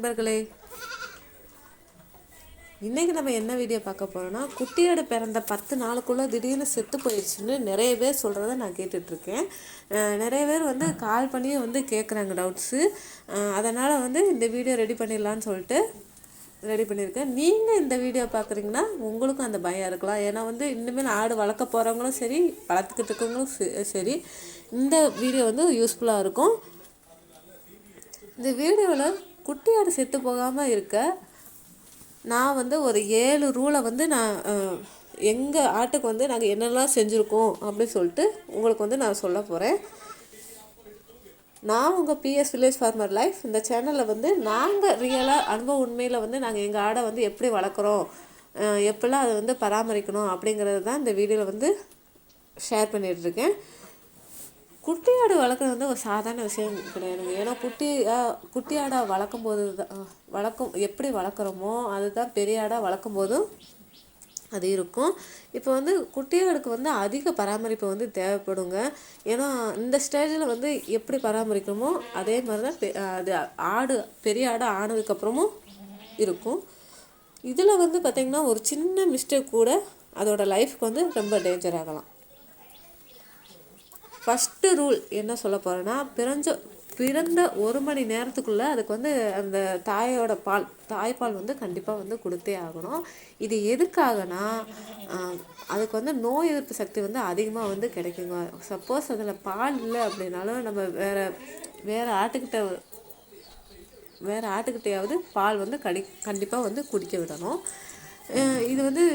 நண்பர்களே இன்றைக்கி நம்ம என்ன வீடியோ பார்க்க போகிறோம்னா குட்டியோட பிறந்த பத்து நாளுக்குள்ளே திடீர்னு செத்து போயிடுச்சுன்னு நிறைய பேர் சொல்கிறத நான் கேட்டுட்ருக்கேன். நிறைய பேர் வந்து கால் பண்ணி வந்து கேட்குறாங்க டவுட்ஸு அதனால் வந்து இந்த வீடியோ ரெடி பண்ணிடலான்னு சொல்லிட்டு ரெடி பண்ணியிருக்கேன். நீங்கள் இந்த வீடியோ பார்க்குறீங்கன்னா உங்களுக்கும் அந்த பயம் இருக்கலாம். ஏன்னா வந்து இனிமேல் ஆடு வளர்க்க போகிறவங்களும் சரி வளர்த்துக்கிட்டு இருக்கவங்களும் சரி இந்த வீடியோ வந்து யூஸ்ஃபுல்லாக இருக்கும். இந்த வீடியோவில் குட்டி செத்து போகாமல் இருக்க நான் வந்து ஒரு ஏழு ரூலை வந்து நான் எங்கள் ஆட்டுக்கு வந்து நாங்கள் என்னெல்லாம் செஞ்சுருக்கோம் அப்படின்னு சொல்லிட்டு உங்களுக்கு வந்து நான் சொல்ல போகிறேன் நான் உங்கள் பிஎஸ் வில்லேஜ் ஃபார்மர் லைஃப் இந்த சேனலில் வந்து நாங்கள் ரியலாக அனுபவ உண்மையில் வந்து நாங்கள் எங்கள் ஆடை வந்து எப்படி வளர்க்குறோம் எப்படிலாம் அதை வந்து பராமரிக்கணும் அப்படிங்கிறது தான் இந்த வீடியோவில் வந்து ஷேர் பண்ணிகிட்ருக்கேன் குட்டி ஆடு வளர்க்குறது வந்து ஒரு சாதாரண விஷயம் கிடையாதுங்க ஏன்னா குட்டி குட்டி ஆடாக வளர்க்கும் போது தான் வளர்க்கும் எப்படி வளர்க்குறோமோ அதுதான் பெரிய ஆடாக வளர்க்கும் போதும் அது இருக்கும். இப்போ வந்து குட்டி ஆடுக்கு வந்து அதிக பராமரிப்பு வந்து தேவைப்படுங்க. ஏன்னா இந்த ஸ்டேஜில் வந்து எப்படி பராமரிக்கணுமோ அதே மாதிரி தான் பெ- அது ஆடு பெரிய ஆடு ஆனதுக்கப்புறமும் இருக்கும். இதில் வந்து பார்த்திங்கன்னா ஒரு சின்ன மிஸ்டேக் கூட அதோட லைஃப்க்கு வந்து ரொம்ப டேஞ்சர் ஆகலாம். ஃபஸ்ட்டு ரூல் என்ன சொல்ல போகிறேன்னா பிறஞ்ச பிறந்த ஒரு மணி நேரத்துக்குள்ளே அதுக்கு வந்து அந்த தாயோட பால் தாய்ப்பால் வந்து கண்டிப்பாக வந்து கொடுத்தே ஆகணும். இது எதுக்காகனா அதுக்கு வந்து நோய் எதிர்ப்பு சக்தி வந்து அதிகமாக வந்து கிடைக்குங்க. சப்போஸ் அதில் பால் இல்லை அப்படின்னாலும் நம்ம வேறு வேறு ஆட்டுக்கிட்ட வேறு ஆட்டுக்கிட்டையாவது பால் வந்து கடி கண்டிப்பாக வந்து குடிக்க விடணும். இது வந்து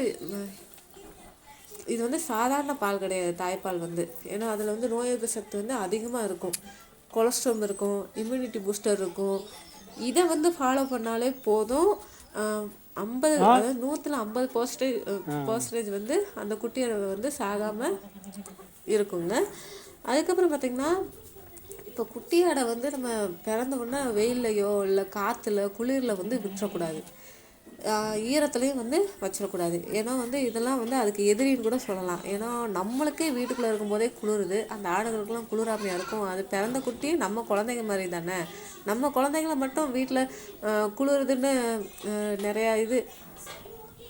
இது வந்து சாதாரண பால் கிடையாது தாய்ப்பால் வந்து. ஏன்னா அதில் வந்து நோய் எதிர்ப்பு சக்தி வந்து அதிகமாக இருக்கும். கொலஸ்ட்ரால் இருக்கும் இம்யூனிட்டி பூஸ்டர் இருக்கும். இதை வந்து ஃபாலோ பண்ணாலே போதும். ஐம்பது அதாவது நூற்றில் ஐம்பது பர்சன்டேஜ் பர்சன்டேஜ் வந்து அந்த குட்டியோட வந்து சாகாமல் இருக்குங்க. அதுக்கப்புறம் பார்த்திங்கன்னா இப்போ குட்டி ஆடை வந்து நம்ம பிறந்த உடனே வெயில்லையோ இல்லை காற்றுல குளிரில் வந்து விட்டுறக்கூடாது. ஈரத்துலேயும் வந்து வச்சிடக்கூடாது. ஏன்னா வந்து இதெல்லாம் வந்து அதுக்கு எதிரின்னு கூட சொல்லலாம். ஏன்னா நம்மளுக்கே வீட்டுக்குள்ளே இருக்கும்போதே குளிருது. அந்த ஆடுகளுக்கெல்லாம் குளிராமையாக இருக்கும். அது பிறந்த குட்டி நம்ம குழந்தைங்க மாதிரி தானே? நம்ம குழந்தைங்கள மட்டும் வீட்டில் குளிருதுன்னு நிறையா இது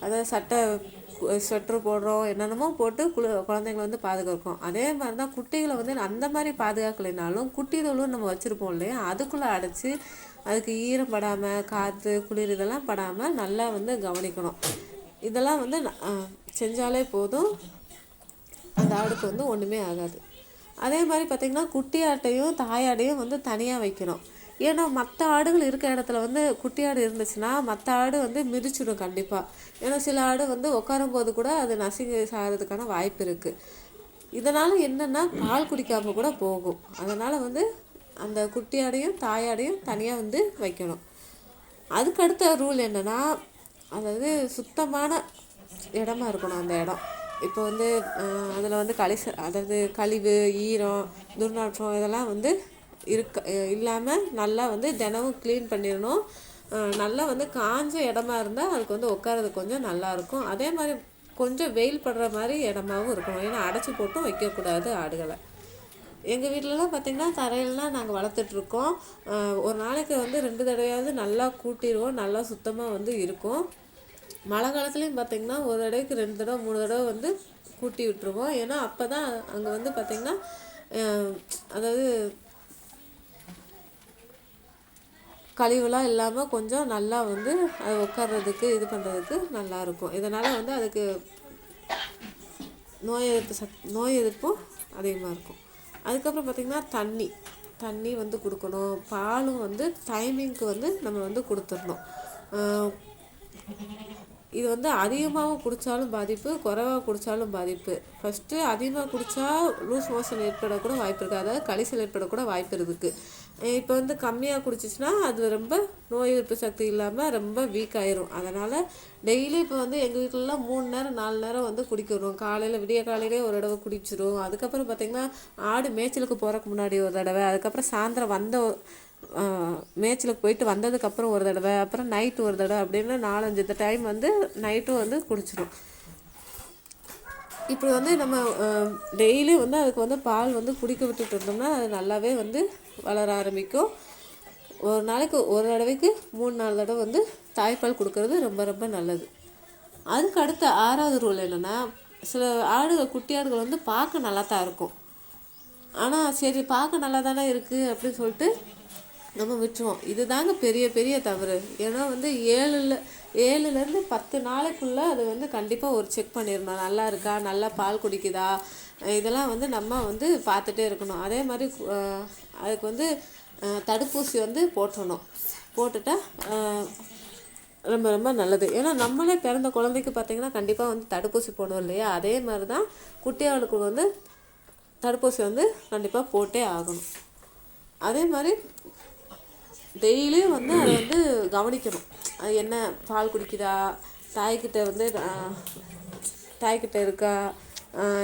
அதாவது சட்டை ஸ்வெட்ரு போடுறோம் என்னென்னமோ போட்டு குளு குழந்தைங்கள வந்து பாதுகாக்கிறோம் அதே மாதிரி தான் குட்டிகளை வந்து அந்த மாதிரி பாதுகாக்கலைனாலும் குட்டி தோலும் நம்ம வச்சுருப்போம் இல்லையா? அதுக்குள்ளே அடைச்சி அதுக்கு ஈரம் படாமல் காற்று குளிர் இதெல்லாம் படாமல் நல்லா வந்து கவனிக்கணும். இதெல்லாம் வந்து செஞ்சாலே போதும். அந்த ஆடுக்கு வந்து ஒன்றுமே ஆகாது. அதே மாதிரி பார்த்திங்கன்னா குட்டி ஆட்டையும் தாயாடையும் வந்து தனியாக வைக்கணும். ஏன்னா மற்ற ஆடுகள் இருக்க இடத்துல வந்து குட்டி ஆடு இருந்துச்சுன்னா மற்ற ஆடு வந்து மிதிச்சிடும் கண்டிப்பாக ஏன்னா சில ஆடு வந்து உட்காரும் போது கூட அது நசுங்கி சாகிறதுக்கான வாய்ப்பு இருக்குது இதனால் என்னென்னா பால் குடிக்காமல் கூட போகும். அதனால் வந்து அந்த குட்டியாடையும் தாயாடையும் தனியாக வந்து வைக்கணும். அதுக்கு அடுத்த ரூல் என்னன்னா அதாவது சுத்தமான இடமா இருக்கணும் அந்த இடம். இப்போ வந்து அதில் வந்து கழிச அதாவது கழிவு ஈரம் துர்நாற்றம் இதெல்லாம் வந்து இருக்க இல்லாமல் நல்லா வந்து தினமும் க்ளீன் பண்ணிடணும். நல்லா வந்து காஞ்ச இடமா இருந்தால் அதுக்கு வந்து உட்காரது கொஞ்சம் நல்லா இருக்கும். அதே மாதிரி கொஞ்சம் வெயில் படுற மாதிரி இடமாவும் இருக்கணும். ஏன்னா அடைச்சி போட்டும் வைக்கக்கூடாது ஆடுகளை. எங்கள் வீட்டிலலாம் பார்த்திங்கன்னா தரையிலலாம் நாங்கள் வளர்த்துட்ருக்கோம். ஒரு நாளைக்கு வந்து ரெண்டு தடவையாவது நல்லா கூட்டிடுவோம். நல்லா சுத்தமாக வந்து இருக்கும். மழை காலத்துலேயும் பார்த்திங்கன்னா ஒரு தடவைக்கு ரெண்டு தடவை மூணு தடவை வந்து கூட்டி விட்டுருவோம். ஏன்னா அப்போ தான் அங்கே வந்து பார்த்திங்கன்னா அதாவது கழிவுலாம் இல்லாமல் கொஞ்சம் நல்லா வந்து அது உட்கார்றதுக்கு இது பண்ணுறதுக்கு நல்லாயிருக்கும் இதனால் வந்து அதுக்கு நோய் எதிர்ப்பு சக் நோய் எதிர்ப்பும் அதிகமாக இருக்கும். அதுக்கப்புறம் பார்த்திங்கன்னா தண்ணி. தண்ணி வந்து கொடுக்கணும். பாலும் வந்து டைமிங்க்கு வந்து நம்ம வந்து கொடுத்துடணும். இது வந்து அதிகமாகவும் குடித்தாலும் பாதிப்பு குறைவாக குடித்தாலும் பாதிப்பு. ஃபஸ்ட்டு அதிகமாக குடித்தா லூஸ் மோஷன் ஏற்படக்கூட வாய்ப்பு இருக்குது அதாவது கழிச்சல் ஏற்படக்கூட வாய்ப்பு இருக்குது இப்போ வந்து கம்மியாக குடிச்சிச்சுன்னா அது ரொம்ப நோய் எதிர்ப்பு சக்தி இல்லாமல் ரொம்ப வீக் ஆயிரும். அதனால் டெய்லி இப்போ வந்து எங்கள் வீட்டிலலாம் மூணு நேரம் நாலு நேரம் வந்து குடிக்கிறோம் காலையில் விடிய காலையிலே ஒரு தடவை குடிச்சிரும். அதுக்கப்புறம் பார்த்திங்கன்னா ஆடு மேய்ச்சலுக்கு போகிறக்கு முன்னாடி ஒரு தடவை அதுக்கப்புறம் சாயந்தரம் வந்த மேட்ச்சில் போயிட்டு வந்ததுக்கப்புறம் ஒரு தடவை அப்புறம் நைட்டு ஒரு தடவை அப்படின்னு நாலஞ்சு டைம் வந்து நைட்டும் வந்து குடிச்சிடும் இப்படி வந்து நம்ம டெய்லி வந்து அதுக்கு வந்து பால் வந்து குடிக்க விட்டுட்டு இருந்தோம்னா அது நல்லாவே வந்து வளர ஆரம்பிக்கும். ஒரு நாளைக்கு ஒரு தடவைக்கு மூணு நாலு தடவை வந்து தாய்ப்பால் கொடுக்கறது ரொம்ப ரொம்ப நல்லது. அதுக்கு அடுத்த ஆறாவது ரூல் என்னென்னா சில ஆடுகள் குட்டி ஆடுகள் வந்து பார்க்க நல்லா தான் இருக்கும். ஆனால் சரி பார்க்க நல்லா தானே இருக்குது அப்படின்னு சொல்லிட்டு நம்ம விட்டுருவோம். இது தாங்க பெரிய பெரிய தவறு. ஏன்னா வந்து ஏழில் ஏழுலேருந்து பத்து நாளைக்குள்ளே அது வந்து கண்டிப்பாக ஒரு செக் பண்ணிடணும். நல்லா இருக்கா? நல்லா பால் குடிக்குதா? இதெல்லாம் வந்து நம்ம வந்து பார்த்துட்டே இருக்கணும். அதே மாதிரி அதுக்கு வந்து தடுப்பூசி வந்து போட்டணும். போட்டுட்டா ரொம்ப ரொம்ப நல்லது. ஏன்னா நம்மளே பிறந்த குழந்தைக்கு பார்த்திங்கன்னா கண்டிப்பாக வந்து தடுப்பூசி போடணும் இல்லையா? அதே மாதிரி தான் குட்டியாளுக்கு வந்து தடுப்பூசி வந்து கண்டிப்பாக போட்டே ஆகணும். அதே மாதிரி டெய்லியும் வந்து அதை வந்து கவனிக்கணும். அது என்ன பால் குடிக்குதா தாய்கிட்ட வந்து ஆஹ், தாய்கிட்ட இருக்கா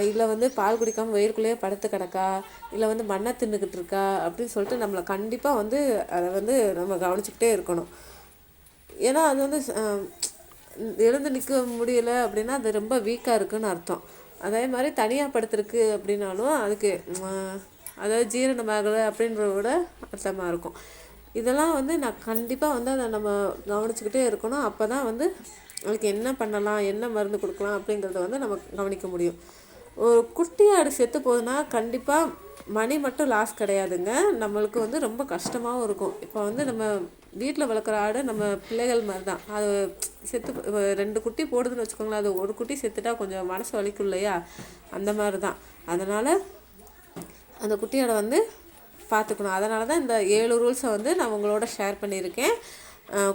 இல்லை வந்து பால் குடிக்காமல் வயிறுக்குள்ளேயே படுத்து கிடக்கா இல்லை வந்து மண்ணை தின்னுக்கிட்டு இருக்கா அப்படின்னு சொல்லிட்டு நம்மளை கண்டிப்பாக வந்து அதை வந்து நம்ம கவனிச்சுக்கிட்டே இருக்கணும். ஏன்னா அது வந்து எழுந்து நிற்க முடியல அப்படின்னா அது ரொம்ப வீக்காக இருக்குன்னு அர்த்தம். அதே மாதிரி தனியாக படுத்துருக்கு அப்படின்னாலும் அதுக்கு அதாவது ஜீரணமாகலை அப்படின்றத விட அர்த்தமாக இருக்கும். இதெல்லாம் வந்து நான் கண்டிப்பாக வந்து அதை நம்ம கவனிச்சுக்கிட்டே இருக்கணும். அப்போ தான் வந்து அதுக்கு என்ன பண்ணலாம் என்ன மருந்து கொடுக்கலாம் அப்படிங்கிறத வந்து நம்ம கவனிக்க முடியும். ஒரு குட்டி செத்து போகுதுன்னா கண்டிப்பாக மணி மட்டும் லாஸ் கிடையாதுங்க. நம்மளுக்கு வந்து ரொம்ப கஷ்டமாகவும் இருக்கும். இப்போ வந்து நம்ம வீட்டில் வளர்க்குற ஆடு நம்ம பிள்ளைகள் மாதிரி தான் அது செத்து ரெண்டு குட்டி போடுதுன்னு வச்சுக்கோங்களேன். அது ஒரு குட்டி செத்துட்டா கொஞ்சம் மனசு வலிக்கும் இல்லையா? அந்த மாதிரி தான் அதனால் அந்த குட்டியோட வந்து பார்த்துக்கணும். அதனால தான் இந்த ஏழு ரூல்ஸை வந்து நான் உங்களோட ஷேர் பண்ணியிருக்கேன்.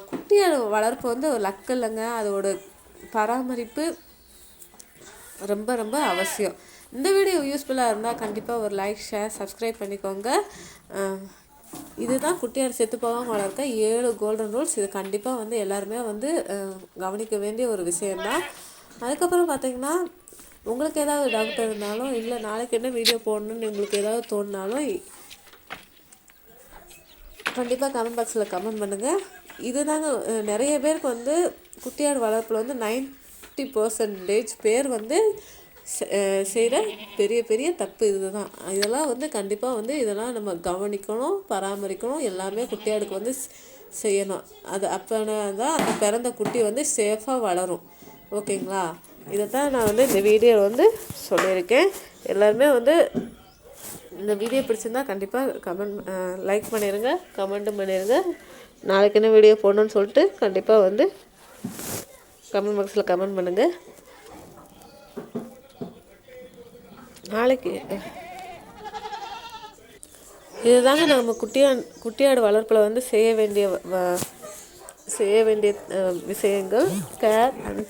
குட்டியோட வளர்ப்பு வந்து ஒரு லக்கு இல்லைங்க. அதோட பராமரிப்பு ரொம்ப ரொம்ப அவசியம். இந்த வீடியோ யூஸ்ஃபுல்லாக இருந்தால் கண்டிப்பாக ஒரு லைக் ஷேர் சப்ஸ்கிரைப் பண்ணிக்கோங்க. இதுதான் குட்டியார் செத்து போகாமல் வளர்க்க ஏழு கோல்டன் ரூல்ஸ் இது கண்டிப்பாக வந்து எல்லாருமே வந்து கவனிக்க வேண்டிய ஒரு விஷயம்தான். அதுக்கப்புறம் பார்த்தீங்கன்னா உங்களுக்கு ஏதாவது டவுட் இருந்தாலும் இல்லை நாளைக்கு என்ன வீடியோ போடணும்னு உங்களுக்கு ஏதாவது தோணுனாலும் கண்டிப்பாக கமெண்ட் பாக்ஸில் கமெண்ட் பண்ணுங்கள் இதுதாங்க தாங்க நிறைய பேருக்கு வந்து குட்டியாடு வளர்ப்பில் வந்து 90% பர்சன்டேஜ் பேர் வந்து செய்கிற பெரிய பெரிய தப்பு இதுதான். இதெல்லாம் வந்து கண்டிப்பாக வந்து இதெல்லாம் நம்ம கவனிக்கணும் பராமரிக்கணும் எல்லாமே குட்டியாடுக்கு வந்து செய்யணும். அது அப்போனா தான் அந்த பிறந்த குட்டி வந்து சேஃபாக வளரும். ஓகேங்களா? இதை தான் நான் வந்து இந்த வீடியோ வந்து சொல்லியிருக்கேன். எல்லாருமே வந்து இந்த வீடியோ பிடிச்சிருந்தா கண்டிப்பாக கமெண்ட் லைக் பண்ணிடுங்க கமெண்ட்டும் பண்ணிடுங்க நாளைக்கு என்ன வீடியோ போடணும்னு சொல்லிட்டு கண்டிப்பாக வந்து கமெண்ட் பாக்ஸில் கமெண்ட் பண்ணுங்கள் நாளைக்கு இதுதாங்க நம்ம குட்டியா குட்டியாடு வளர்ப்பில் வந்து செய்ய வேண்டிய வ- செய்ய வேண்டிய விஷயங்கள் கேர் அண்ட்